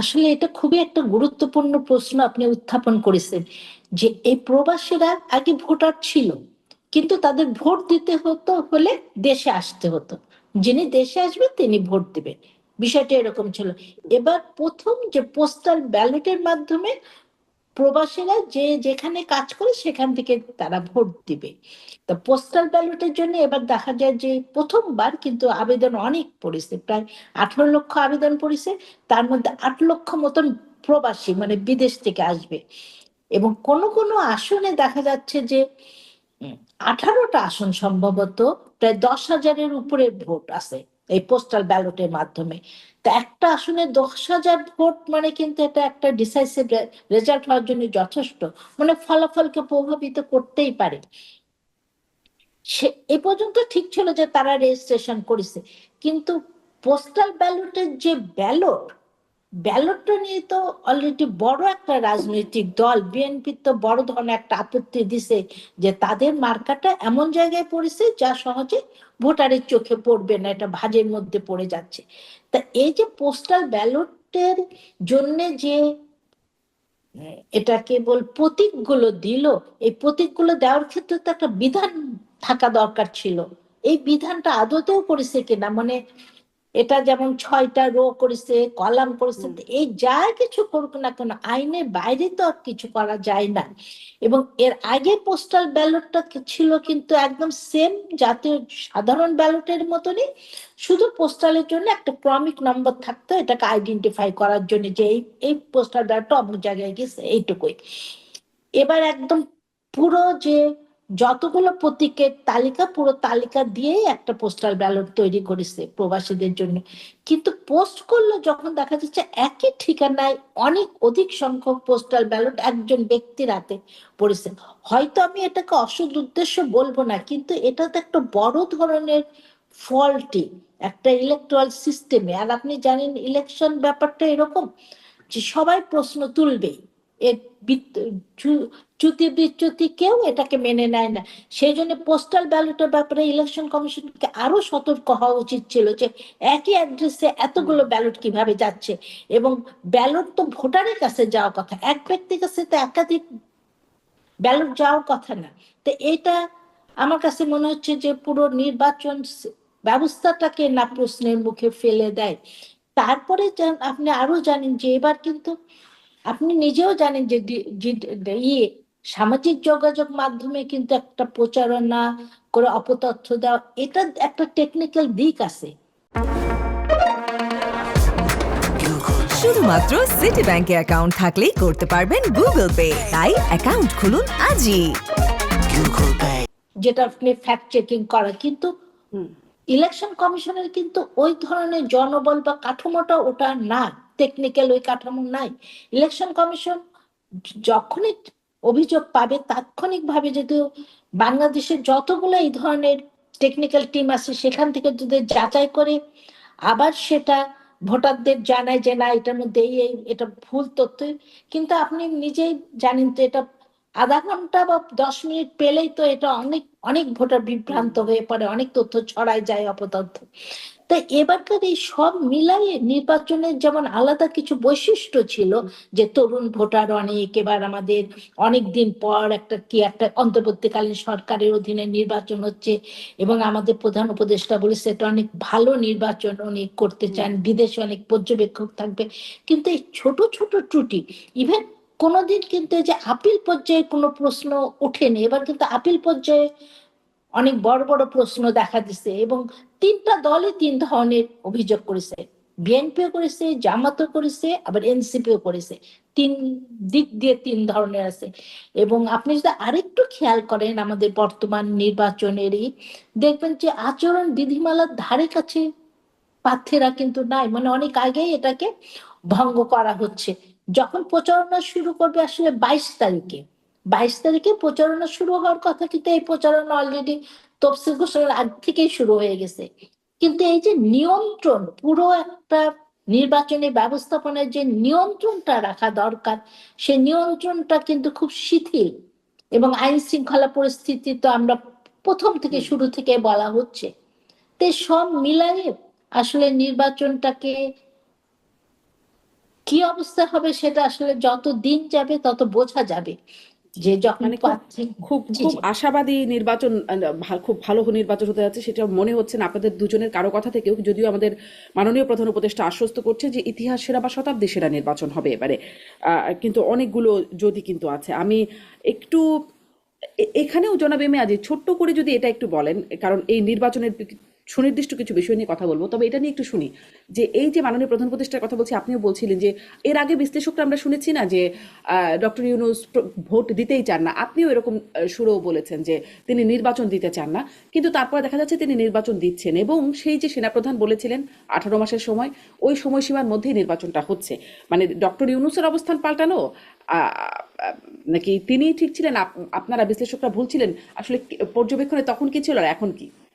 আসলে এটা খুবই একটা গুরুত্বপূর্ণ প্রশ্ন আপনি উত্থাপন করেছেন যে এই প্রবাসীরা আগে ভোটার ছিল, কিন্তু তাদের ভোট দিতে হতো হলে দেশে আসতে হতো। যিনি দেশে আসবে তিনি ভোট দিবেন। বিষয়টা এরকম ছিল। এবার প্রথম যে পোস্টাল ব্যালটের মাধ্যমে প্রবাসীরা যে যেখানে কাজ করে সেখান থেকে তারা ভোট দিবে। তো পোস্টাল ব্যালটের জন্য এবার দেখা যায় যে প্রথমবার কিন্তু আবেদন অনেক পড়েছে, প্রায় আঠারো লক্ষ আবেদন পড়েছে। তার মধ্যে আট লক্ষ মতন প্রবাসী মানে বিদেশ থেকে আসবে। এবং কোন কোনো আসনে দেখা যাচ্ছে যে আঠারোটা আসন সম্ভবত প্রায় দশ হাজারের উপরে ভোট আছে। এই পোস্টাল ব্যালটের মাধ্যমে। তা একটা আসনে দশ হাজার ভোট মানে কিন্তু এটা একটা ডিসাইসিভ রেজাল্ট হওয়ার জন্য যথেষ্ট। মানে ফলাফলকে প্রভাবিত করতেই পারে। সে, এ পর্যন্ত ঠিক ছিল যে তারা রেজিস্ট্রেশন করেছে। কিন্তু পোস্টাল ব্যালটের যে ব্যালট ব্যালটটা নিয়ে তো অলরেডি বড় একটা রাজনৈতিক দল বিএনপি তো বড় ধরনের একটা আপত্তি দিছে যে তাদের মার্কাটা এমন জায়গায় পড়েছে যা সহজে ভোটারের চোখে পড়বে না, এটা ভাজের মধ্যে পড়ে যাচ্ছে। তা এই যে পোস্টাল ব্যালটের জন্য যে এটা কেবল প্রতীকগুলো দিল, এই প্রতীকগুলো দেওয়ার ক্ষেত্রে তো একটা বিধান থাকা দরকার ছিল। এই বিধানটা আদতেও করেছে কিনা? মানে এটা যেমন ছয়টা রো করেছে কলাম করেছে এই যা কিছু করুক না কেন আইনের বাইরে তো আর কিছু করা যায় না। এবং এর আগে পোস্টাল ব্যালটটা ছিল কিন্তু একদম সেম জাতীয় সাধারণ ব্যালটের মতনই শুধু পোস্টালের জন্য একটা ক্রমিক নম্বর থাকতো এটাকে আইডেন্টিফাই করার জন্য যে এই এই পোস্টাল ব্যালটটা অমুক জায়গায় গেছে এইটুকুই। এবার একদম পুরো যে যতগুলো প্রতীকের তালিকা, পুরো তালিকা দিয়েই একটা পোস্টাল ব্যালট তৈরি করেছে প্রবাসীদের জন্য। কিন্তু পোস্ট করলে যখন দেখা যাচ্ছে একই ঠিকানায় অনেক অধিক সংখ্যক পোস্টাল ব্যালট একজন ব্যক্তির হাতে পড়েছে। হয়তো আমি এটাকে অসৎ উদ্দেশ্য বলব না, কিন্তু এটা তো একটা বড় ধরনের ফল্টি একটা ইলেকট্রাল সিস্টেমে আর আপনি জানেন ইলেকশন ব্যাপারটা এরকম যে সবাই প্রশ্ন তুলবেই। এর চ্যুতি বিচ্যুতি কেউ এটাকে মেনে নেয় না। সেই জন্য পোস্টাল ব্যালটের ব্যাপারে ইলেকশন কমিশনকে আরও সতর্ক হওয়া উচিত ছিল যে একই অ্যাড্রেসে এতগুলো ব্যালট কীভাবে যাচ্ছে এবং ব্যালট তো ভোটারের কাছে যাওয়ার কথা এক ব্যক্তির কাছে তো একাধিক ব্যালট যাওয়ার কথা না। তো এটা আমার কাছে মনে হচ্ছে যে পুরো নির্বাচন ব্যবস্থাটাকে না প্রশ্নের মুখে ফেলে দেয়। তারপরে আপনি আরও জানেন যে এবার কিন্তু আপনি নিজেও জানেন যে ইয়ে সামাজিক যোগাযোগ মাধ্যমে কিন্তু একটা প্রচারণা করে অপতথ্য দেওয়া এটা একটা টেকনিক্যাল দিক আছে। শুধুমাত্র সিটি ব্যাংকে অ্যাকাউন্ট থাকলেই করতে পারবেন গুগল পে তাই অ্যাকাউন্ট খুলুন আজই। যেটা আপনি ফ্যাক্ট চেকিং করা কিন্তু ইলেকশন কমিশনের কিন্তু ওই ধরনের জনবল বা কাঠামোটা ওটা না। টেকনিক্যাল ওই কাঠামো নাই। ইলেকশন কমিশন যখনই অভিযোগ পাবে তাৎক্ষণিক ভাবে যদি বাংলাদেশের যতগুলো এই ধরনের টেকনিক্যাল টিম আছে, সেখান থেকে যদি যাচাই করে আবার সেটা ভোটারদের জানায় যে না, এটার মধ্যে এই, এটা ভুল তথ্য। কিন্তু আপনি নিজেই জানেন তো এটা আধা ঘণ্টা বা দশ মিনিট পেলেই তো এটা অনেক অনেক ভোটার বিভ্রান্ত হয়ে পড়ে, অনেক তথ্য ছড়ায় যায় অপতথ্য। তো এবারকার এই সব মিলাইয়ে নির্বাচনের যেমন আলাদা কিছু বৈশিষ্ট্য ছিল যে তরুণ ভোটার অনেক এবার আমাদের অনেক দিন পর একটা কি একটা অন্তর্বর্তীকালীন সরকারের অধীনে নির্বাচন হচ্ছে এবং আমাদের প্রধান উপদেষ্টা বলেছে এটা অনেক ভালো নির্বাচন উনি করতে চান বিদেশে অনেক পর্যবেক্ষক থাকবে। কিন্তু এই ছোট ছোট ত্রুটি ইভেন কোনোদিন কিন্তু যে আপিল পর্যায়ে কোনো প্রশ্ন ওঠেনি এবার কিন্তু আপিল পর্যায়ে অনেক বড় বড় প্রশ্ন দেখা দিছে এবং তিনটা দলই তিন ধরনের অভিযোগ করেছে। বিএনপিও করেছে, জামাতও করেছে, আবার এনসিপিও করেছে। তিন দিক দিয়ে তিন ধরনের আছে। এবং আপনি যদি আরেকটু খেয়াল করেন আমাদের বর্তমান নির্বাচনেরই, দেখবেন যে আচরণ বিধিমালার ধারে কাছে প্রার্থীরা কিন্তু নাই। মানে অনেক আগেই এটাকে ভঙ্গ করা হচ্ছে। যখন প্রচারণা শুরু করবে আসলে বাইশ তারিখে। বাইশ তারিখে প্রচারণা শুরু হওয়ার কথা কিন্তু এই প্রচারণা অলরেডি তফসিল ঘোষণার আগ থেকেই শুরু হয়ে গেছে। কিন্তু এই যে নিয়ন্ত্রণ পুরো একটা নির্বাচনী ব্যবস্থাপনার যে নিয়ন্ত্রণটা রাখা দরকার সে নিয়ন্ত্রণটা কিন্তু খুব শিথিল এবং আইন শৃঙ্খলা পরিস্থিতি তো আমরা প্রথম থেকে শুরু থেকে বলা হচ্ছে। তো সব মিলায়ে আসলে নির্বাচনটাকে কি অবস্থা হবে সেটা আসলে যত দিন যাবে তত বোঝা যাবে। যে যখন মানে খুব খুব আশাবাদী নির্বাচন খুব ভালো নির্বাচন হতে যাচ্ছে সেটা মনে হচ্ছে না। আপনাদের দুজনের কারও কথা থেকেও যদিও আমাদের মাননীয় প্রধান উপদেষ্টা আশ্বস্ত করছে যে ইতিহাস সেরা বা শতাব্দী সেরা নির্বাচন হবে এবারে। আহ, কিন্তু অনেকগুলো যদি কিন্তু আছে। আমি একটু এখানেও জনাব এমে আজি ছোট্ট করে যদি এটা একটু বলেন কারণ এই নির্বাচনের সুনির্দিষ্ট কিছু বিষয় নিয়ে কথা বলব। তবে এটা নিয়ে একটু শুনি যে এই যে মাননীয় প্রধান উপদেষ্টার কথা বলছি, আপনিও বলছিলেন যে এর আগে বিশ্লেষকরা আমরা শুনেছি না যে ডক্টর ইউনুস ভোট দিতেই চান না। আপনিও এরকম সুরেও বলেছেন যে তিনি নির্বাচন দিতে চান না। কিন্তু তারপরে দেখা যাচ্ছে তিনি নির্বাচন দিচ্ছেন এবং সেই যে সেনাপ্রধান বলেছিলেন আঠারো মাসের সময়, ওই সময়সীমার মধ্যেই নির্বাচনটা হচ্ছে। মানে ডক্টর ইউনুসের অবস্থান পাল্টানো নাকি তিনি ঠিক ছিলেন? আপনারা বিশ্লেষকরা ভুল ছিলেন? আসলে পর্যবেক্ষণে তখন কি ছিল আর এখন কি?